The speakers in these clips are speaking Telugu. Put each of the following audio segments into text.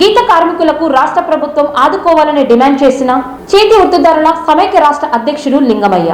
గీత కార్మికులకు రాష్ట్ర ప్రభుత్వం ఆదుకోవాలని డిమాండ్ చేసిన చేతి వృత్తిదారుల సమైక్య రాష్ట్ర అధ్యక్షుడు లింగమయ్య.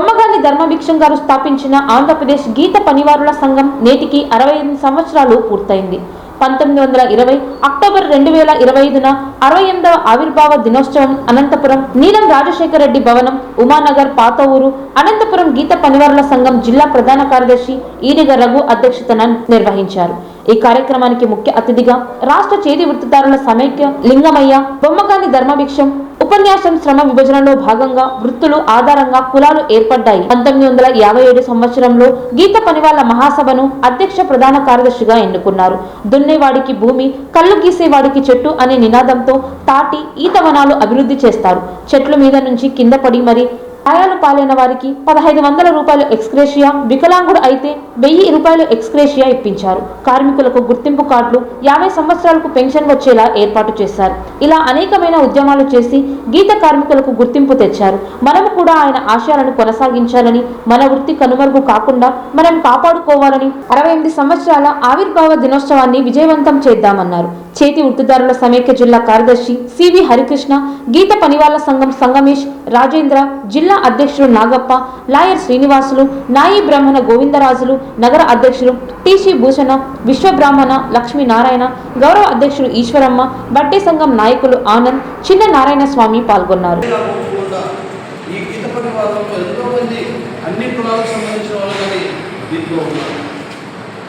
అమ్మగారి ధర్మభిక్షం గారు స్థాపించిన ఆంధ్రప్రదేశ్ గీత పనివారుల సంఘం నేటికి అరవై ఎనిమిది సంవత్సరాలు పూర్తయింది. పంతొమ్మిది వందల ఇరవై అక్టోబర్ రెండు వేల ఇరవై ఐదున అరవై ఎనిమిదవ ఆవిర్భావ దినోత్సవం అనంతపురం నీలం రాజశేఖర రెడ్డి భవనం ఉమానగర్ పాత ఊరు అనంతపురం గీత పనివారుల సంఘం జిల్లా ప్రధాన కార్యదర్శి ఈడిగ రఘు అధ్యక్షతన నిర్వహించారు. ఈ కార్యక్రమానికి ముఖ్య అతిథిగా రాష్ట్ర చేతి వృత్తిదారుల సమైక్య లింగమయ్య బొమ్మగాని ధర్మభిక్షం ఉపన్యాసం శ్రమ విభజనలో భాగంగా వృత్తులు ఆధారంగా కులాలు ఏర్పడ్డాయి. పంతొమ్మిది వందల యాభై ఏడు సంవత్సరంలో గీత పనివాళ్ళ మహాసభను అధ్యక్ష ప్రధాన కార్యదర్శిగా ఎన్నుకున్నారు. దున్నేవాడికి భూమి కళ్ళు గీసేవాడికి చెట్టు అనే నినాదంతో తాటి ఈత వనాలు అభివృద్ధి చేస్తారు. చెట్ల మీద నుంచి కింద పడి మరి గాయాలు పాలైన వారికి పదహైదు వందల రూపాయలు ఎక్స్క్రేషియా వికలాంగుడు అయితే వెయ్యి రూపాయలు ఎక్స్క్రేషియా ఇప్పించారు. కార్మికులకు గుర్తింపు కార్డులు యాభై సంవత్సరాలకు పెన్షన్ వచ్చేలా ఏర్పాటు చేశారు. ఇలా అనేకమైన ఉద్యమాలు చేసి గీత కార్మికులకు గుర్తింపు తెచ్చారు. మనము కూడా ఆయన ఆశయాలను కొనసాగించాలని మన వృత్తి కనుమరుగు కాకుండా మనం కాపాడుకోవాలని అరవై ఎనిమిది సంవత్సరాల ఆవిర్భావ దినోత్సవాన్ని విజయవంతం చేద్దామన్నారు. చేతి వృత్తిదారుల సమైక్య జిల్లా కార్యదర్శి సివి హరికృష్ణ గీత పనివాళ్ళ సంఘం సంగమేష్ రాజేంద్ర జిల్లా అధ్యక్షులు నాగప్ప లాయర్ శ్రీనివాసులు నాయి బ్రాహ్మణ గోవిందరాజులు నగర అధ్యక్షులు టీసీ భూషణ విశ్వబ్రాహ్మణ లక్ష్మీనారాయణ గౌరవ అధ్యక్షులు ఈశ్వరమ్మ బట్టే సంఘం నాయకులు ఆనంద్ చిన్న నారాయణ స్వామి పాల్గొన్నారు.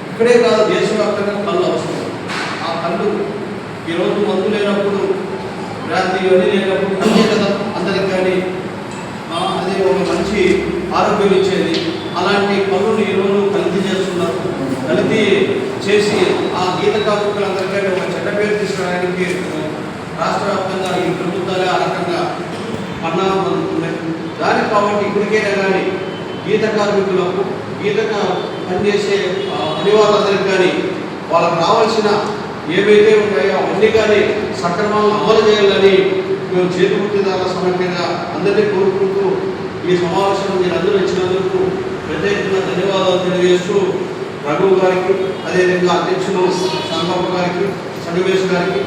ఇక్కడే కాదు దేశవ్యాప్తంగా కళ్ళు అవసరం. ఆ కళ్ళు ఈరోజు మందు లేనప్పుడు రాత్రి ఇవన్నీ లేనప్పుడు కళ్ళే కదా అందరికి కానీ ఒక మంచి ఆరోగ్యం ఇచ్చేది. అలాంటి పనులు ఈరోజు కలిసి చేస్తున్నారు. కల్తీ చేసి ఆ గీత కార్మికులందరికీ ఒక చెడ్డ పేరు తీసుకురావడానికి రాష్ట్ర వ్యాప్తంగా ఈ ప్రభుత్వాలే ఆ రకంగా పరిణామం ఉన్నాయి దానికి కాబట్టి ఇప్పటికైనా కానీ గీత కార్మికులకు గీత పనిచేసే ఆ, కానీ వాళ్ళకు రావాల్సిన ఏవైతే ఉన్నాయో అవన్నీ కానీ సక్రమంగా అమలు చేయాలని మేము చేతివృత్తిదారుల సమగ్రంగా అందరినీ కోరుకుంటూ ఈ సమావేశం మీరు అందరూ ఇచ్చినందుకు ప్రత్యేకంగా ధన్యవాదాలు తెలియజేస్తూ రఘు గారికి అదేవిధంగా అధ్యక్షులు సంగప్ప గారికి సంగమేష్ గారికి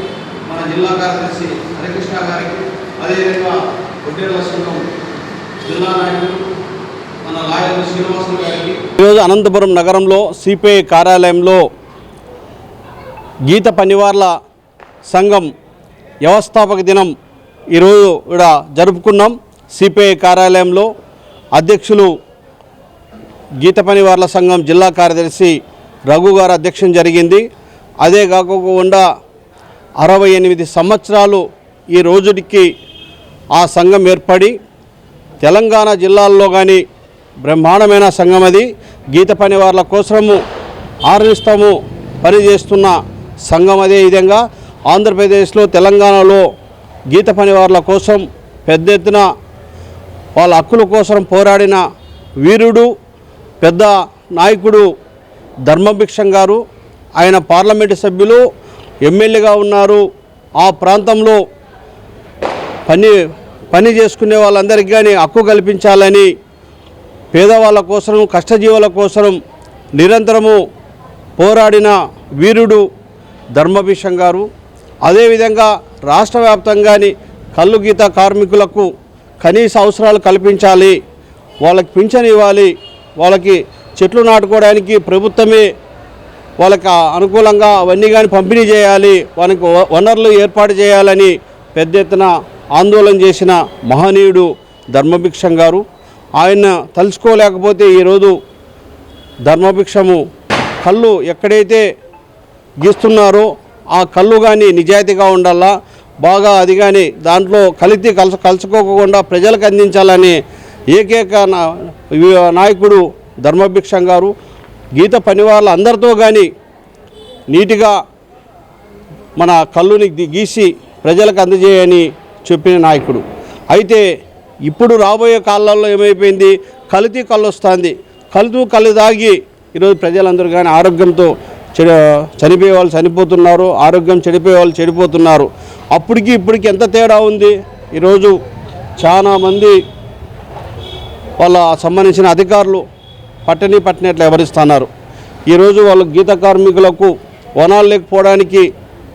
మన జిల్లా కార్యదర్శి హరికృష్ణ గారికి అదేవిధంగా ఒడ్డేళ్ళ సంఘం జిల్లా నాయకులు మన లాయర్ శ్రీనివాసులు గారికి. ఈరోజు అనంతపురం నగరంలో సిపిఐ కార్యాలయంలో గీత పనివార్ల సంఘం వ్యవస్థాపక దినం ఈరోజు ఇక్కడ జరుపుకున్నాం సిపిఐ కార్యాలయంలో అధ్యక్షులు గీత పనివార్ల సంఘం జిల్లా కార్యదర్శి రఘు గారు అధ్యక్షం జరిగింది. అదే కాకుండా అరవై ఎనిమిది సంవత్సరాలు ఈ రోజుకి ఆ సంఘం ఏర్పడి తెలంగాణ జిల్లాల్లో కానీ బ్రహ్మాండమైన సంఘం అది. గీత పని వాళ్ళ కోసము ఆరణిస్తాము పనిచేస్తున్న సంఘం అదే విధంగా. ఆంధ్రప్రదేశ్లో తెలంగాణలో గీత పని వాళ్ళ కోసం పెద్ద ఎత్తున వాళ్ళ హక్కుల కోసం పోరాడిన వీరుడు పెద్ద నాయకుడు ధర్మభిక్షం గారు. ఆయన పార్లమెంటు సభ్యులు ఎమ్మెల్యేగా ఉన్నారు. ఆ ప్రాంతంలో పని పని చేసుకునే వాళ్ళందరికీ కానీ హక్కు కల్పించాలని పేదవాళ్ళ కోసం కష్టజీవుల కోసం నిరంతరము పోరాడిన వీరుడు ధర్మభిషం గారు. అదేవిధంగా రాష్ట్ర వ్యాప్తంగాని కళ్ళు గీత కార్మికులకు కనీస అవసరాలు కల్పించాలి వాళ్ళకి పింఛన్ ఇవ్వాలి వాళ్ళకి చెట్లు నాటుకోవడానికి ప్రభుత్వమే వాళ్ళకి అనుకూలంగా అవన్నీ కానీ పంపిణీ చేయాలి వాళ్ళకి వనరులు ఏర్పాటు చేయాలని పెద్ద ఎత్తున ఆందోళన చేసిన మహనీయుడు ధర్మభిక్షం గారు. ఆయన తలుచుకోలేకపోతే ఈరోజు ధర్మభిక్షము కళ్ళు ఎక్కడైతే గీస్తున్నారో ఆ కళ్ళు కానీ నిజాయితీగా ఉండాలా? బాగా అది కానీ దాంట్లో కలితి కలుసు కలుసుకోకుండా ప్రజలకు అందించాలని ఏకైక నాయకుడు ధర్మభిక్షం గారు గీత పని అందరితో కానీ నీటిగా మన కళ్ళుని గీసి ప్రజలకు అందజేయని చెప్పిన నాయకుడు. అయితే ఇప్పుడు రాబోయే కాలాల్లో ఏమైపోయింది? కలితి కళ్ళు వస్తుంది. కలుతూ కళ్ళు తాగి ఈరోజు ప్రజలందరూ కానీ ఆరోగ్యంతో చనిపోయే వాళ్ళు చనిపోతున్నారు ఆరోగ్యం చెడిపోయే వాళ్ళు చెడిపోతున్నారు. అప్పటికి ఇప్పటికి ఎంత తేడా ఉంది? ఈరోజు చాలామంది వాళ్ళ సంబంధించిన అధికారులు పట్టని పట్టినట్లు వివరిస్తున్నారు ఈరోజు వాళ్ళు గీత కార్మికులకు వనాలు లేకపోవడానికి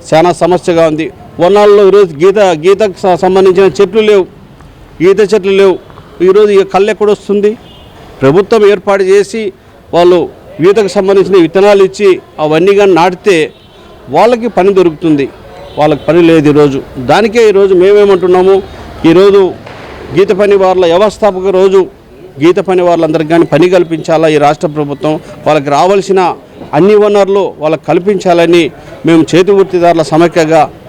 చాలా సమస్యగా ఉంది. వనాల్లో ఈరోజు గీత గీతకు సంబంధించిన చెట్లు లేవు. గీత చెట్లు లేవు. ఈరోజు ఈ కళ్ళు ఎక్కడొస్తుంది ప్రభుత్వం ఏర్పాటు చేసి వాళ్ళు ఈతకు సంబంధించిన విత్తనాలు ఇచ్చి అవన్నీ కానీ నాటితే వాళ్ళకి పని దొరుకుతుంది. వాళ్ళకి పని లేదు ఈరోజు. దానికే ఈరోజు మేమేమంటున్నాము? ఈరోజు గీత పని వాళ్ళ వ్యవస్థాపక రోజు గీత పని వాళ్ళందరికీ కానీ పని కల్పించాలా ఈ రాష్ట్ర ప్రభుత్వం? వాళ్ళకి రావాల్సిన అన్ని వనరులు వాళ్ళకి కల్పించాలని మేము చేతి వృత్తిదారుల సమైక్యగా